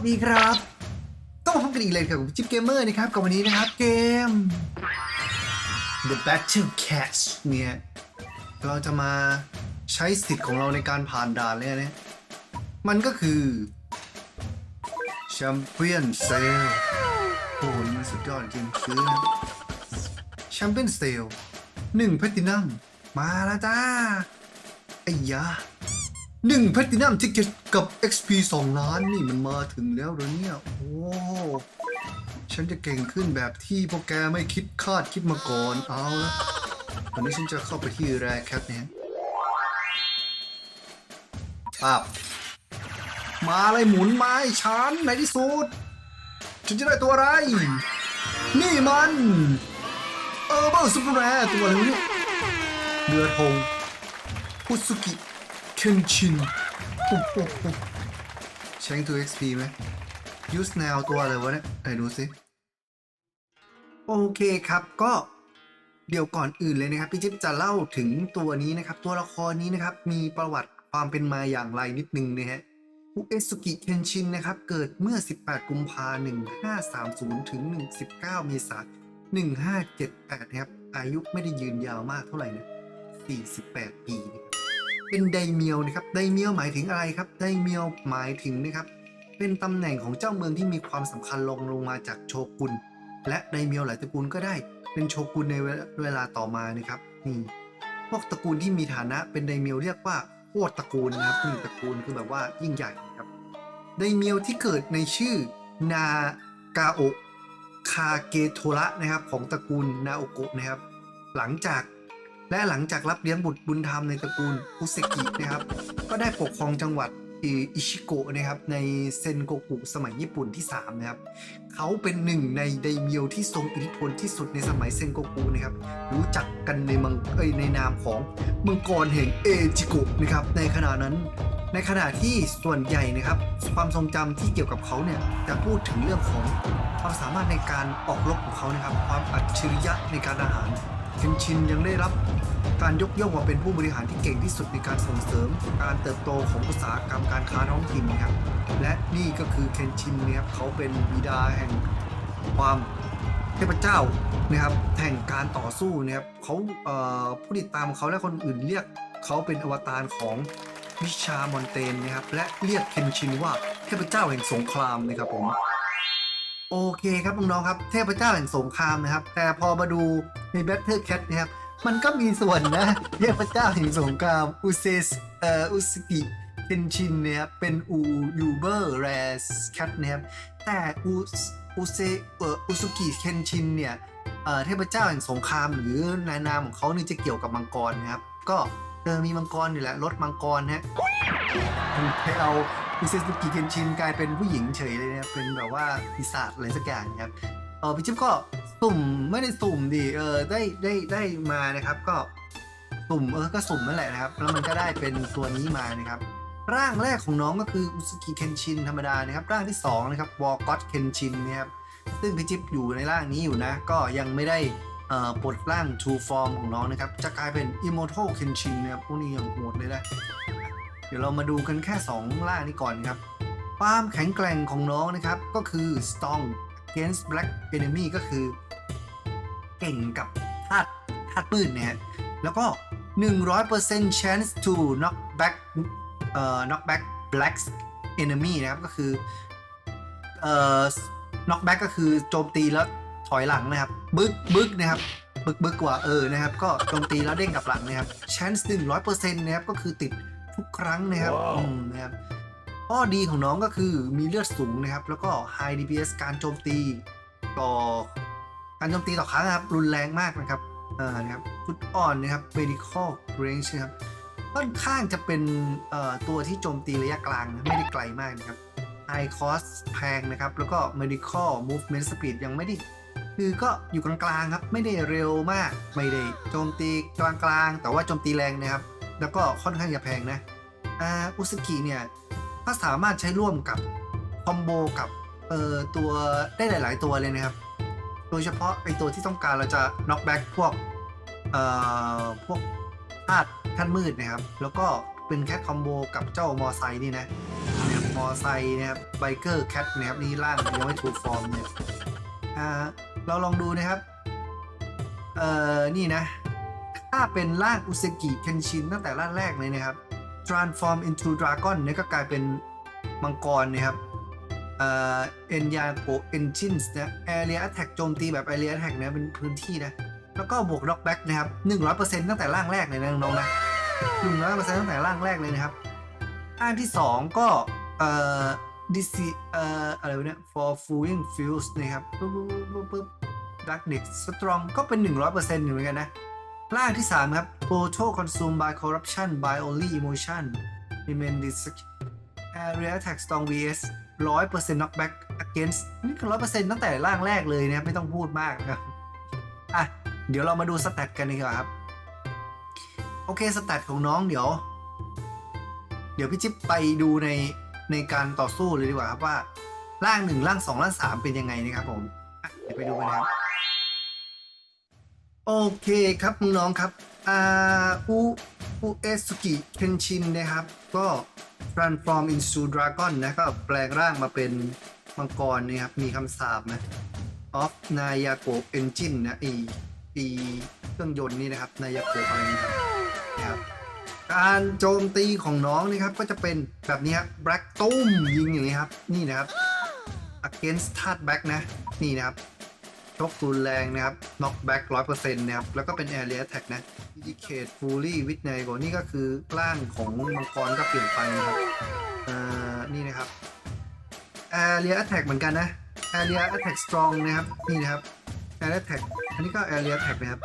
สวัสดีครับต้องมาพบกันอีกเลยกับจิ๊บเกมเมอร์นะครับกับวันนี้นะครับเกม The Battle Catch เนี่ยเราจะมาใช้สิทธิ์ของเราในการผ่านด่านเลยนะมันก็คือ Champion Sale โอ้โหนี่มันสุดยอดจริงซื้อนะ Champion Sale หนึ่งแพลตินัมมาแล้วจ้าไอ้ยา หนึ่งแพลตินัมทิกเก็ตกับ XP 2 ล้านนี่มันมาถึงแล้วเหรอเนี่ย โอ้ ฉันจะเก่งขึ้นแบบที่พวกแกไม่คิดคาดคิดมาก่อนเอาละตอนนี้ฉันจะเข้าไปที่แรแคปเนี่ยปับมาเลยหมุนไม้ฉันในที่สุด ฉันจะได้ตัวอะไร นี่มัน เออเบอร์ซุปเปอร์แรตัวอะไรเนี่ยเรือธงพุสุกิ เคนชินโอ้โหใช้ตัว XP ไหม use now ตัวอะไรวะเนี่ยไหนดูสิ โอเคครับก็เดี๋ยวก่อนอื่นเลยนะครับ พี่จิ๊บจะเล่าถึงตัวนี้นะครับ ตัวละครนี้นะครับ มีประวัติความเป็นมาอย่างไรนิดนึงนะฮะอุเอสุกิเคนชินนะครับ เกิดเมื่อ 18 กุมภา1530 ถึง 19 เมษายน 1578 นะครับ อายุไม่ได้ยืนยาวมากเท่าไหร่นะ 48 ปีนะ เป็นไดเมียวนะครับไดเมียวหมายถึงอะไรครับไดเมียวหมายถึงนะครับ เป็นตำแหน่งของเจ้าเมืองที่มีความสำคัญลงลงมาจากโชกุนและไดเมียวหลายตระกูลก็ได้ เป็นโชกุนในเวลาต่อมานะครับนี่พวกตระกูลที่มีฐานะเป็นไดเมียวเรียกว่าโคตรตระกูลนะครับคือตระกูลคือแบบว่ายิ่งใหญ่นะครับไดเมียวที่เกิดในชื่อนากาโอคาเกโทระนะครับของตระกูลนาโอโกะนะครับ หลังจาก และหลังจากรับเลี้ยงบุตรบุญธรรมในตระกูลอุเซกินะครับ ก็ได้ปกครองจังหวัดอิชิโกะนะครับในเซนโกกุสมัยญี่ปุ่นที่ 3 นะครับ เขาเป็นหนึ่งในไดเมียวที่ทรงอิทธิพลที่สุดในสมัยเซนโกกุนะครับ รู้จักกันในมังเอ้ยในนามของมังกรแห่งเอจิโกะนะครับ ในขณะนั้น ในขณะที่ส่วนใหญ่นะครับ ความทรงจำที่เกี่ยวกับเขาเนี่ยจะพูดถึงเรื่องของความสามารถในการออกรบของเขานะครับ ความอัจฉริยะในการอาหาร เคนชินยังได้รับการยกย่องว่าเป็นผู้บริหารที่เก่งที่สุดในการส่งเสริมการเติบโตของอุตสาหกรรมการค้าท้องถิ่นนะครับ และนี่ก็คือเคนชินนะครับเขาเป็นบิดาแห่งความเทพเจ้านะครับแห่งการต่อสู้นะครับเขาเผู้ติดตามเขาและคนอื่นเรียกเขาเป็นอวตารของวิชามอนเตนนะครับและเรียกเคนชินว่าเทพเจ้าแห่งสงครามนะครับผม โอเคครับน้องๆครับ เทพเจ้าแห่งสงครามนะครับ แต่พอมาดูใน Battle Cat นะครับ มันก็มีส่วนนะ เทพเจ้าแห่งสงครามอุเซสเอ่ออุสกิเคนชินนะครับเป็นอูยูเบอร์แรสแคทนะครับแต่อุสอุเซเอ่ออุสกิเคนชินเนี่ยเอ่อเทพเจ้าแห่งสงครามหรือในนามของเขานี่จะเกี่ยวกับมังกรนะครับ ก็เออมีมังกรอยู่แหละรถมังกรนะฮะให้เอา อุเซสุกิเคนชินกลายเป็นผู้หญิงเฉยเลยนะครับเป็นแบบว่าปีศาจอะไรสักอย่างนะครับเออพี่จิ๊บก็สุ่มไม่ได้สุ่มดิเออได้ได้ได้มานะครับ ก็สุ่มเออก็สุ่มนั่นแหละนะครับ แล้วมันก็ได้เป็นตัวนี้มานะครับ ร่างแรกของน้องก็คืออุสกิเคนชินธรรมดานะครับ ร่างที่2นะครับวอลก็ตเคนชินนะครับซึ่งพี่จิ๊บอยู่ในร่างนี้อยู่นะ ก็ยังไม่ได้อ่อปลดร่าง True Form ของน้องนะครับ จะกลายเป็น Immortal Kenshin นะครับพวกนี้ยังโหดเลยนะ เดี๋ยวเรามาดูกันแค่2ร่างนี้ก่อนครับความแข็งแกร่งของน้องนะครับก็คือ strong against black enemy ก็คือ เก่งกับธาตุธาตุปืนเนี่ยฮะแล้วก็ 100% chance to knock back เอ่อ knock back black enemy นะครับก็คือเอ่อ knock back ก็คือโจมตีแล้วถอยหลังนะครับ บึกบึกนะครับบึกบึกกว่าเออนะครับ ก็โจมตีแล้วเด้งกลับหลังนะครับ chance 100%นะครับก็คือติด ทุกครั้งนะครับอืมนะครับข้อดีของน้องก็คือมีเลือดสูงนะครับ แล้วก็ high DPS การโจมตีต่อการโจมตีต่อครั้งนะครับ รุนแรงมากนะครับเอ่านะครับจุดอ่อนนะครับ medical range นะครับค่อนข้างจะเป็นเอ่อตัวที่โจมตีระยะกลางนะไม่ได้ไกลมากนะครับ high cost แพงนะครับ แล้วก็ medical movement speed ยังไม่ได้คือก็อยู่กลางๆครับ ไม่ได้เร็วมาก ไม่ได้โจมตีกลางๆ แต่ว่าโจมตีแรงนะครับ แล้วก็ค่อนข้างจะแพงนะอ่าอุสกิเนี่ยก็สามารถใช้ร่วมกับคอมโบกับเอ่อตัวได้หลาย ๆ ตัวเลยนะครับ โดยเฉพาะไอตัวที่ต้องการเราจะน็อกแบ็กพวกเอ่อพวกธาตุท่านมืดนะครับ แล้วก็เป็นแค่คอมโบกับเจ้ามอไซค์นี่นะมอไซค์นะครับไบเกอร์แคทนะครับนี่ร่างยังไม่ถูกฟอร์มเนี่ยอ่าเราลองดูนะครับ เอ่อ นี่นะ ถ้าเป็นร่างอุซกิเคนชินตั้งแต่ร่างแรกเลยนะครับ transform into dragon เนี่ยก็กลายเป็นมังกรนะครับเอ็นยาโกเอนจินส์นะ area attack โจมตีแบบ area attack นะเป็นพื้นที่นะ แล้วก็บวก knockback นะครับ100%ตั้งแต่ร่างแรกเลยนะน้องๆนะ100%ตั้งแต่ร่างแรกเลยนะครับร่างที่2ก็เอ่อ DC เอ่ออะไรเนี่ย for fooling fuse นะครับปุ๊บปุ๊บปุ๊บปุ๊บ darkness strong ก็เป็น100%อยู่เหมือนกันนะ ร่างที่ 3 ครับ total consumed by corruption by only emotion remain this area attack strong vs 100% knockback against นี่ก็100%ตั้งแต่ร่างแรกเลยนะครับ ไม่ต้องพูดมากครับ อะ เดี๋ยวเรามาดูสแตทกันดีกว่าครับ โอเคสแตทของน้องเดี๋ยว เดี๋ยวพี่จิ๊บไปดูในในการต่อสู้เลยดีกว่าครับว่า ร่างหนึ่งร่างสองร่างสามเป็นยังไงนะครับผมเดี๋ยวไปดูกันนะครับ โอเคครับน้องครับอาอุอุเอสุกิเคนชินนะครับ ก็ transform into dragon นะก็แปลงร่างมาเป็นมังกรนะครับ มีคำสาปนะ of นายาโกเอนจินนะอไอเครื่องยนต์นี่นะครับ นายาโกอะไรนี่ครับนะครับการโจมตีของน้องนี่ครับก็จะเป็นแบบนี้ครับ black ตุ้มยิงอย่างนี้ครับ นี่นะครับ against ธาตุ back นะ นี่นะครับ ช็อกรุนแรงนะครับน็อกแบ็กร้อยเปอร์เซ็นต์นะครับ แล้วก็เป็นแอร์เรียแท็กนะดิเคทฟูลี่วิทไนโกนี่ก็คือร่างของมังกรก็เปลี่ยนไปนะครับอ่านี่นะครับแอร์เรียแท็กเหมือนกันนะแอร์เรียแท็กสตรองนะครับนี่นะครับแอร์เรียแท็กอันนี้ก็แอร์เรียแท็กนะครับ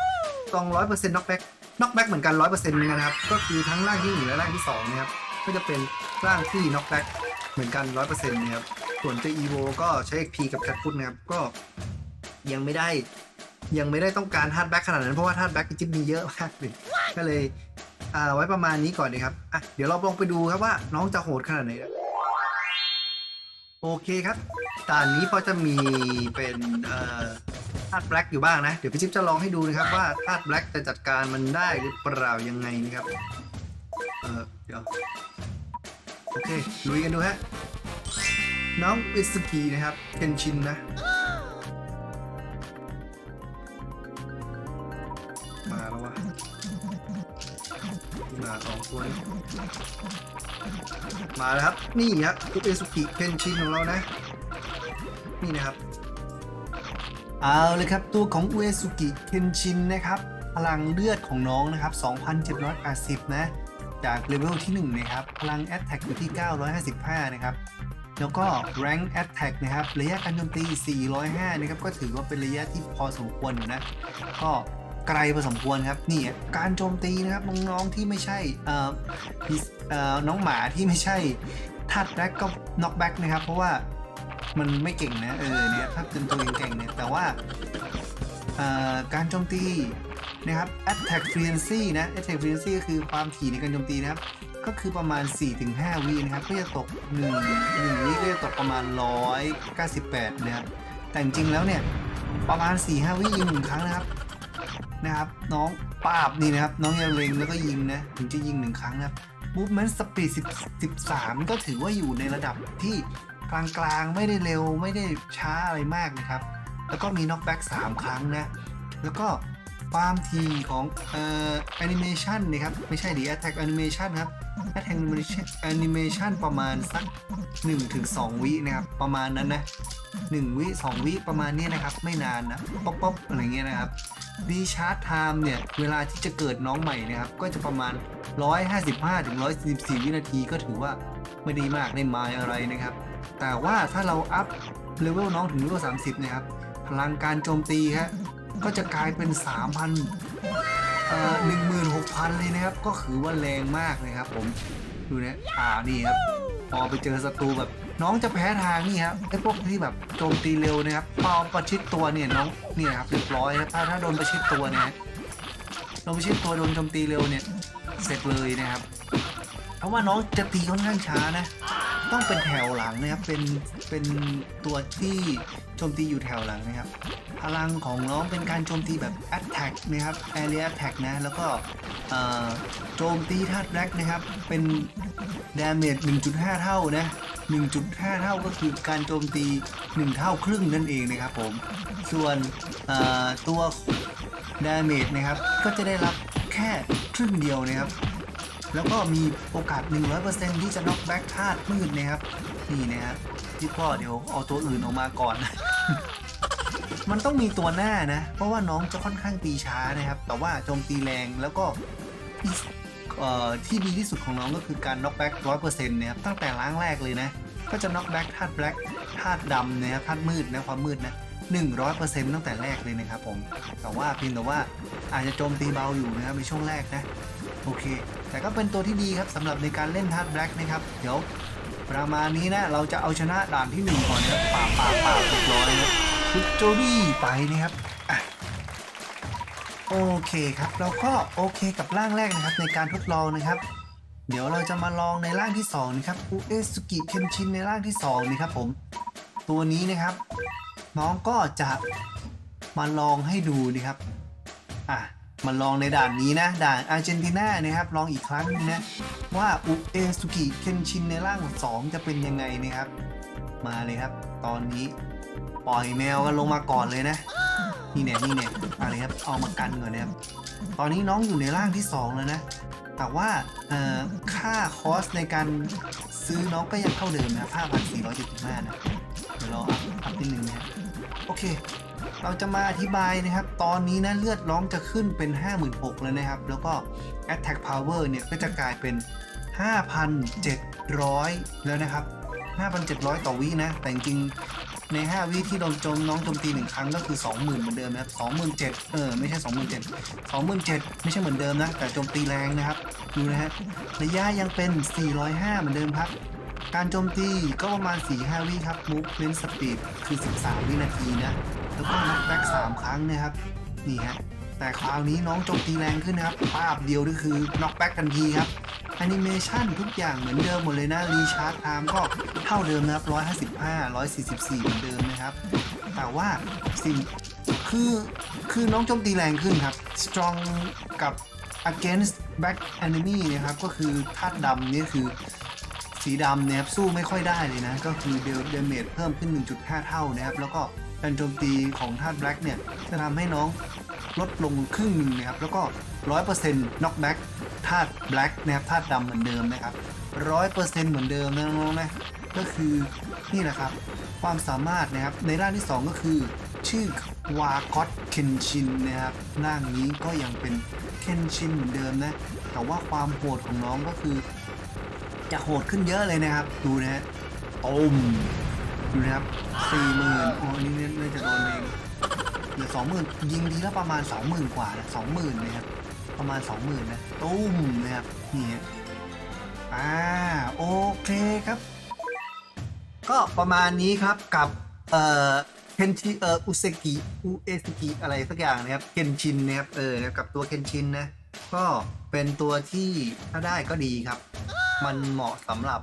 ตองร้อยเปอร์เซ็นต์น็อกแบ็กน็อกแบ็กเหมือนกันร้อยเปอร์เซ็นต์เหมือนกันครับ ก็คือทั้งร่างที่หนึ่งและร่างที่สองนะครับก็จะเป็นร่างที่น็อกแบ็กเหมือนกันร้อยเปอร์เซ็นต์นะครับส่วนเจอีโวก็ใช้เอ็กพีกับแคทฟุตนะครับก็ ยังไม่ได้ ยังไม่ได้ต้องการ hard back ขนาดนั้นเพราะว่า hard back จิ๊บมีเยอะมากเลยก็เลยอ่าไว้ประมาณนี้ก่อนนะครับอะเดี๋ยวเราลองไปดูครับว่าน้องจะโหดขนาดไหนนะโอเคครับด่านนี้พอจะมีเป็นเอ่อธาตุแบล็กอยู่บ้างนะ เดี๋ยวพี่จิ๊บจะลองให้ดูนะครับว่าธาตุแบล็กจะจัดการมันได้หรือเปล่ายังไงนะครับ เออเดี๋ยว โอเคลุยกันดูฮะ น้องอิสกีนะครับเคนชินนะ มาแล้ววะมาสองตัวนี้มาแล้วครับ นี่ครับคุเอสุกิเคนชินของเรานะ นี่นะครับ เอาเลยครับตัวของอุเอสุกิเคนชินนะครับ พลังเลือดของน้องนะครับ 2,780 นะ จากเลเวลที่ 1 นะครับ พลัง Attack อยู่ที่ 955 นะครับแล้วก็ Rank Attack นะครับ ระยะการโจมตี 405 นะครับ ก็ถือว่าเป็นระยะที่พอสมควรอยู่นะ ก็ ไกลพอสมควรครับนี่การโจมตีนะครับน้องๆที่ไม่ใช่เอ่อเอ่อน้องหมาที่ไม่ใช่ทัดแบ็กก็น็อกแบ็กนะครับ เพราะว่ามันไม่เก่งนะเออเนี่ยถ้าเป็นตัวเก่งๆเนี่ยแต่ว่าการโจมตีนะครับ attack frequency นะ attack frequency ก็คือความถี่ในการโจมตีนะครับ ก็คือประมาณ 4-5 วินะครับ ก็จะตก1 1วิก็จะตกประมาณ 198 นะครับ แต่จริงแล้วเนี่ย ประมาณ 4-5 วิยิงหนึ่งครั้งนะครับ นะครับ น้องปาบนี่นะครับ น้องอย่าเล็งแล้วก็ยิงนะ ถึงจะยิงหนึ่งครั้งนะครับ movement speed 10 13 ก็ถือว่าอยู่ในระดับที่กลางๆ ไม่ได้เร็วไม่ได้ช้าอะไรมากนะครับ แล้วก็มี knockback 3ครั้งนะ แล้วก็ความทีของเอ่อ animation นะครับ ไม่ใช่ดี attack animation ครับ attack animation animation ประมาณสัก1-2 วินะครับ ประมาณนั้นนะ1วิ2วิประมาณนี้นะครับ ไม่นานนะ ป๊อปป๊อปอะไรเงี้ยนะครับ ดีชาร์ t ไทม์เนี่ย เวลาที่จะเกิดน้องใหม่นะครับ ก็จะประมาณ 155ถึง144 วินาทีก็ถือว่าไม่ดีมากในไมล์อะไรนะครับ แต่ว่าถ้าเราอัพเลเวลน้องถึงเลเวล30 นะครับ พลังการโจมตีฮะก็จะกลายเป็น 3,000เอ่อ16,000 เลยนะครับ ก็คือว่าแรงมากนะครับผม ดูนะอ่านี่ครับ พอไปเจอศัตรูแบบ น้องจะแพ้ทางนี่ครับไอ้พวกที่แบบโจมตีเร็วนะครับพอประชิดตัวเนี่ยน้องเนี่ยครับเรียบร้อยนะถ้าถ้าโดนประชิดตัวเนยนะโดนประชิดตัวโดนโจมตีเร็วเนี่ยเสร็จเลยนะครับ เพราะว่าน้องจะตีค่อนข้างช้านะ ต้องเป็นแถวหลังนะครับเป็นเป็นตัวที่โจมตีอยู่แถวหลังนะครับพลังของน้องเป็นการโจมตีแบบ attack นะครับ area attack นะ แล้วก็โจมตีธาตุแร็กนะครับ เป็น damage 1.5 เท่านะ 1.5 เท่าก็คือการโจมตี 1 เท่าครึ่งนั่นเองนะครับผม ส่วนตัวดาเมจนะครับ ก็จะได้รับแค่ครึ่งเดียวนะครับ แล้วก็มีโอกาส 100%ที่จะน็อกแบ็กธาตุมืดนะครับ นี่นะครับที่พ่อเดี๋ยวเอาตัวอื่นออกมาก่อนมันต้องมีตัวหน้านะ เพราะว่าน้องจะค่อนข้างตีช้านะครับ แต่ว่าโจมตีแรงแล้วก็ ที่ดีที่สุดของน้องก็คือการน็อกแบ็กร้อยเปอร์เซ็นต์นะครับตั้งแต่ล้างแรกเลยนะ ก็จะน็อกแบ็กธาตุแบล็กธาตุดำนะครับธาตุมืดนะความมืดนะหนึ่งร้อยเปอร์เซ็นต์ตั้งแต่แรกเลยนะครับผม แต่ว่าเพียงแต่ว่าอาจจะโจมตีเบาอยู่นะครับในช่วงแรกนะ โอเค แต่ก็เป็นตัวที่ดีครับสำหรับในการเล่นธาตุแบล็กนะครับ เดี๋ยวประมาณนี้นะ เราจะเอาชนะด่านที่หนึ่งก่อนนะป่าป่าป่าเรียบร้อยนะครับคุกโจดี้ไปนะครับ โอเคครับ เราก็โอเคกับร่างแรกนะครับในการทดลองนะครับ เดี๋ยวเราจะมาลองในร่างที่สองนะครับอุเอสุกิเคนชินในร่างที่สองนะครับผม ตัวนี้นะครับ น้องก็จะมาลองให้ดูนะครับอะมาลองในด่านนี้นะ ด่านอาร์เจนตินานะครับ ลองอีกครั้งหนึงนะ ว่าอุเอสุกิเคนชินในร่าง2จะเป็นยังไงนะครับ มาเลยครับ ตอนนี้ปล่อยแมวกันลงมาก่อนเลยนะ นี่เนี่ยนี่เนี่ยอะไรครับเอามากันก่อนนะครับตอนนี้น้องอยู่ในร่างที่2แล้วนะแต่ว่าค่าคอสในการซื้อน้องก็ยังเท่าเดิมนะครับ5,475นะเดี๋ยวเราอัพอัพนิดนึงนะโอเค เราจะมาอธิบายนะครับ ตอนนี้นะเลือดร้องจะขึ้นเป็น 56,000แล้วนะครับ แล้วก็ attack power เนี่ยก็จะกลายเป็น 5,700 แล้วนะครับ 5,700 ต่อวินะ แต่จริง ใน 5 วิที่โดนโจมน้องโจมตีหนึ่งครั้งก็คือ 20,000 เหมือนเดิมนะครับ27,000เออไม่ใช่ 27,000 27,000 ไม่ใช่เหมือนเดิมนะ แต่โจมตีแรงนะครับ ดูนะฮะระยะยังเป็น 405 เหมือนเดิมครับ การโจมตีก็ประมาณ 4-5 วิครับ movement speed คือ 13 วินาทีนะ แล้วก็น็อกแบ็ก3ครั้งนะครับ นี่ฮะ แต่คราวนี้น้องโจมตีแรงขึ้นนะครับภาพเดียวก็คือน็อกแบ็กทันทีครับแอนิเมชันทุกอย่างเหมือนเดิมหมดเลยนะรีชาร์จไทม์ก็เท่าเดิมนะครับ 155 144 เหมือนเดิมนะครับ แต่ว่าสิ่งคือคือน้องโจมตีแรงขึ้นครับ strong กับ against back enemy นะครับ ก็คือธาตุดำนี่คือสีดำนี่ยครับสู้ไม่ค่อยได้เลยนะ ก็คือเดลเดเมจเพิ่มขึ้น 1.5 เท่านะครับ แล้วก็การโจมตีของธาตุแบล็กเนี่ย จะทำให้น้อง ลดลงครึ่งหนึ่งนะครับแล้วก็100% knockback ธาตุแบล็กนะครับธาตุดำเหมือนเดิมนะครับ100%เปอร์เซ็นต์เหมือนเดิมนะน้องๆนะก็คือนี่แหละครับความสามารถนะครับในร่างที่ 2 ก็คือ ชื่อวากอตเคนชินนะครับร่างนี้ก็ยังเป็นเคนชินเหมือนเดิมนะแต่ว่าความโหดของน้องก็คือ จะโหดขึ้นเยอะเลยนะครับ ดูนะฮะตมดูนะครับสี่หมื่นโอ้อันนี่น่าจะโดนเอง เหลือสองหมื่นยิงทีละประมาณสองหมื่นกว่านะสองหมื่นนะครับประมาณสองหมื่นนะตุ้มนะครับนี่อ่าโอเคครับ ก็ประมาณนี้ครับกับเอ่อเคนชิเอ่ออุเซกิอุเอสกิอะไรสักอย่างนะครับเคนชินนะครับเออกับตัวเคนชินนะก็เป็นตัวที่ถ้าได้ก็ดีครับ มันเหมาะสำหรับ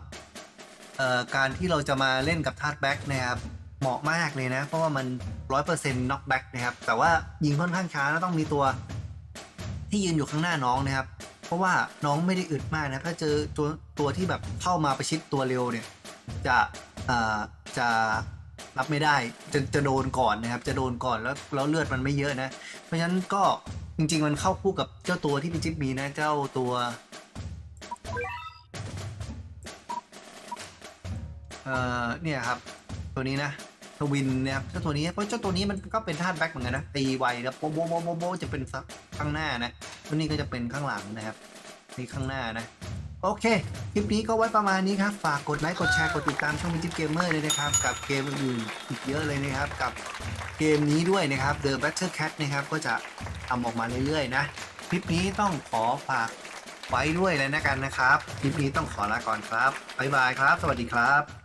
เอ่อการที่เราจะมาเล่นกับธาตุแบ็กนะครับ เหมาะมากเลยนะ เพราะว่ามัน100%น็อกแบ็กนะครับ แต่ว่ายิงค่อนข้างช้าแล้วต้องมีตัวที่ยืนอยู่ข้างหน้าน้องนะครับ เพราะว่าน้องไม่ได้อึดมากนะถ้าเจอตัวตัวที่แบบเข้ามาประชิดตัวเร็วเนี่ย จะอ่อจะรับไม่ได้จะจะโดนก่อนนะครับ จะโดนก่อนแล้วแล้วเลือดมันไม่เยอะนะ เพราะฉะนั้นก็จริง ๆ มันเข้าคู่กับเจ้าตัวที่พี่จิ๊บมีนะเจ้าตัวเอ่อเนี่ยครับ ตัวนี้นะ ทวินเนี่ยครับเจ้าตัวนี้เพราะเจ้าตัวนี้มันก็เป็นธาตุแบ็คเหมือนกันนะตีไวนะโบโบโบโบโบจะเป็นข้างหน้านะตัวนี้ก็จะเป็นข้างหลังนะครับนี่ข้างหน้านะ โอเค คลิปนี้ก็ไว้ประมาณนี้ครับ ฝากกดไลค์กดแชร์กดติดตามช่องมิจิเกมเมอร์เลยนะครับ กับเกมอื่นอีกเยอะเลยนะครับ กับเกมนี้ด้วยนะครับ The Battle Cat นะครับก็จะทำออกมาเรื่อยๆนะ คลิปนี้ต้องขอฝากไว้ด้วยเลยนะกันนะครับ คลิปนี้ต้องขอลาก่อนครับบ๊ายบายครับ สวัสดีครับ